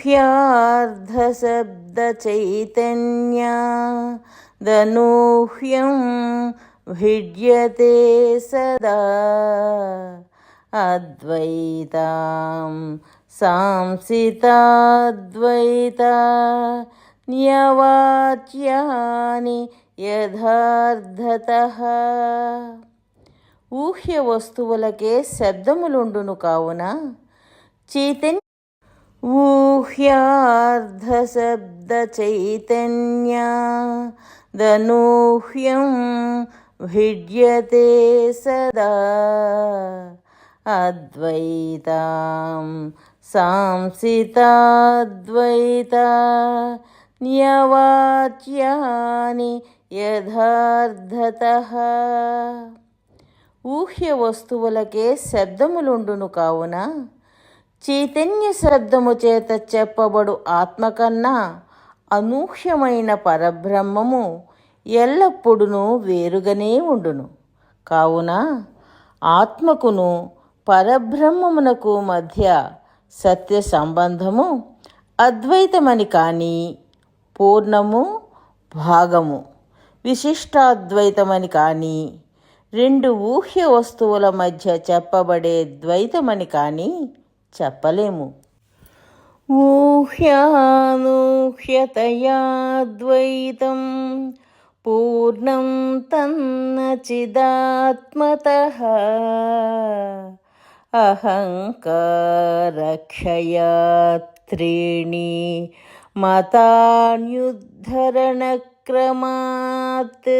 ऊह्यार्धशब्दचैतन्या दनूह्यं भिड्यते सदा अद्वैतां सांसिताद्वैता న్యవాచ్యాని యథార్థత ఊహ్య వస్తువులకే శబ్దములుండును కావున చైతన్య ఊహ్యార్ధశబ్దచైతన్యా దనూహ్యం భిడ్యతే సదా అద్వైతాం सांसिताद्वैता న్యవాచ్యాని యథార్థత ఊహ్య వస్తువులకే శబ్దములుండును కావున చైతన్య శబ్దము చేత చెప్పబడు ఆత్మ కన్నా అనూహ్యమైన పరబ్రహ్మము ఎల్లప్పుడూ వేరుగానే ఉండును. కావున ఆత్మకును పరబ్రహ్మమునకు మధ్య సత్య సంబంధము అద్వైతమని కానీ పూర్ణము భాగము విశిష్టాద్వైతమని కానీ రెండు ఊహ్య వస్తువుల మధ్య చెప్పబడే ద్వైతమని కానీ చెప్పలేము. ఊహ్యానూహ్యతయాద్వైతం పూర్ణం తన్నచిదాత్మత. అహంకారక్షయా త్రీణి మతాన్యుద్ధరణక్రమాత్.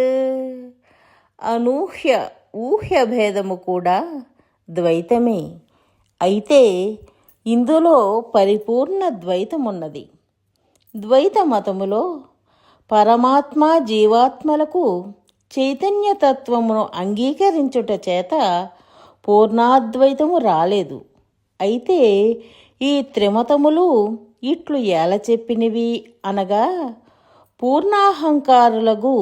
అనూహ్య ఊహ్య భేదము కూడా ద్వైతమే. అయితే ఇందులో పరిపూర్ణ ద్వైతమున్నది. ద్వైత మతములో పరమాత్మ జీవాత్మలకు చైతన్యతత్వమును అంగీకరించుట చేత పూర్ణాద్వైతము రాలేదు. అయితే ఈ త్రిమతములు ఇట్లు ఏల చెప్పినవి అనగా పూర్ణాహంకారులకు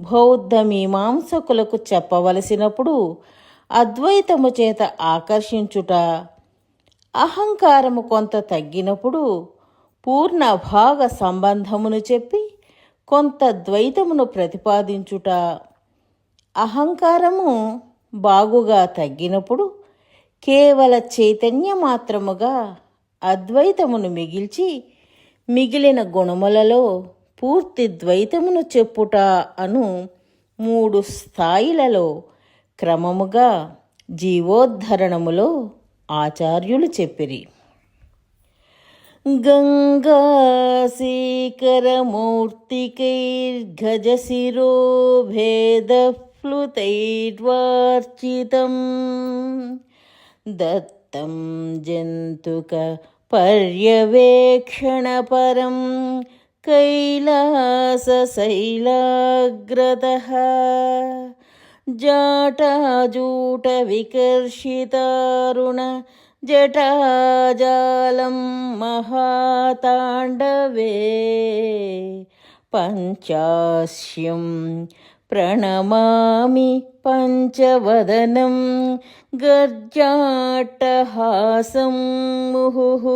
బౌద్ధ మీమాంసకులకు చెప్పవలసినప్పుడు అద్వైతము చేత ఆకర్షించుట అహంకారము కొంత తగ్గినప్పుడు పూర్ణ భాగ సంబంధమును చెప్పి కొంత ద్వైతమును ప్రతిపాదించుట. అహంకారము బాగుగా తగ్గినప్పుడు కేవల చైతన్య మాత్రముగా అద్వైతమును మిగిల్చి మిగిలిన గుణములలో పూర్తి ద్వైతమును చెప్పుట అను మూడు స్థాయిలలో క్రమముగా జీవోద్ధరణములో ఆచార్యులు చెప్పిరి గంగాసీకరమూర్తికైర్గజశిరో भेदफ्लुतैर्वार्चितम् दत्तं जन्तुकपर्यवेक्षणपरं कैलासशैलाग्रतः जाटाजूटविकर्षितारुण जटाजालं महाताण्डवे पञ्चास्यं ప్రణమామి పంచవదనం గర్జాటహాసం ముహు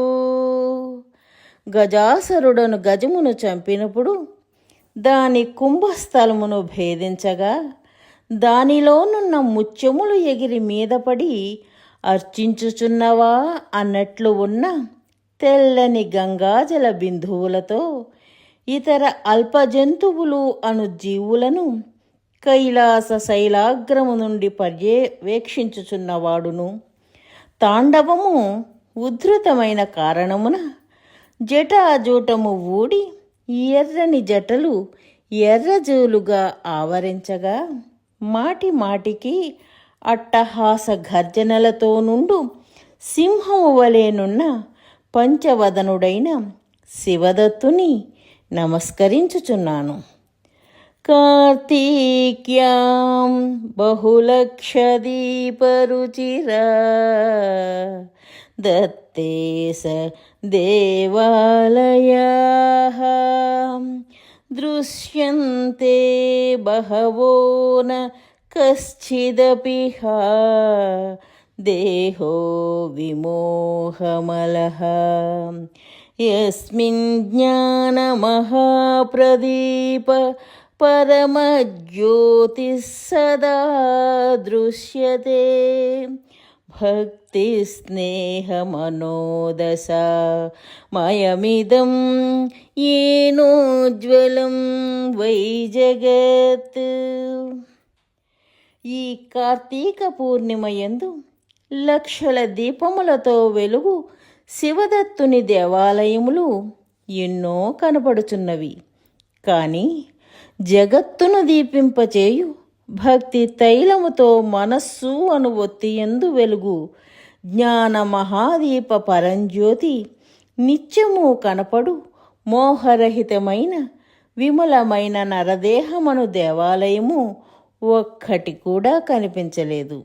గజాసరుడను గజమును చంపినప్పుడు దాని కుంభస్థలమును భేదించగా దానిలోనున్న ముత్యములు ఎగిరి మీదపడి అర్చించుచున్నవా అన్నట్లు ఉన్న తెల్లని గంగాజల బిందువులతో ఇతర అల్పజంతువులు అను జీవులను కైలాస శైలాగ్రము నుండి పర్యవేక్షించుచున్నవాడును. తాండవము ఉద్ధృతమైన కారణమున జటాజూటము ఊడి ఎర్రని జటలు ఎర్రజూలుగా ఆవరించగా మాటి మాటికి అట్టహాస గర్జనలతో నుండు సింహము వలేనున్న పంచవదనుడైన శివదత్తుని నమస్కరించుచున్నాను. కార్తీక్యాం బహులక్షదీపరుచిరా దత్తే దేవాలయా దృశ్యంతే బహవో న కశ్చిదపి దేహో విమోహమలః. యస్మిన్ జ్ఞానమహాప్రదీప పరమజ్యోతిస్సదా దృశ్యతే. భక్తి స్నేహమనోదశ మయమిదం ఏనోజ్వలం వై జగత్. ఈ కార్తీక పూర్ణిమ యందు లక్షల దీపములతో వెలుగు శివదత్తుని దేవాలయములు ఎన్నో కనపడుచున్నవి. కానీ జగత్తును దీపింపచేయు భక్తి తైలముతో మనస్సు అను ఒత్తియందు వెలుగు. జ్ఞాన మహాదీప పరంజ్యోతి నిత్యము కనపడు. మోహరహితమైన విమలమైన నరదేహమను దేవాలయము ఒక్కటి కూడా కనిపించలేదు.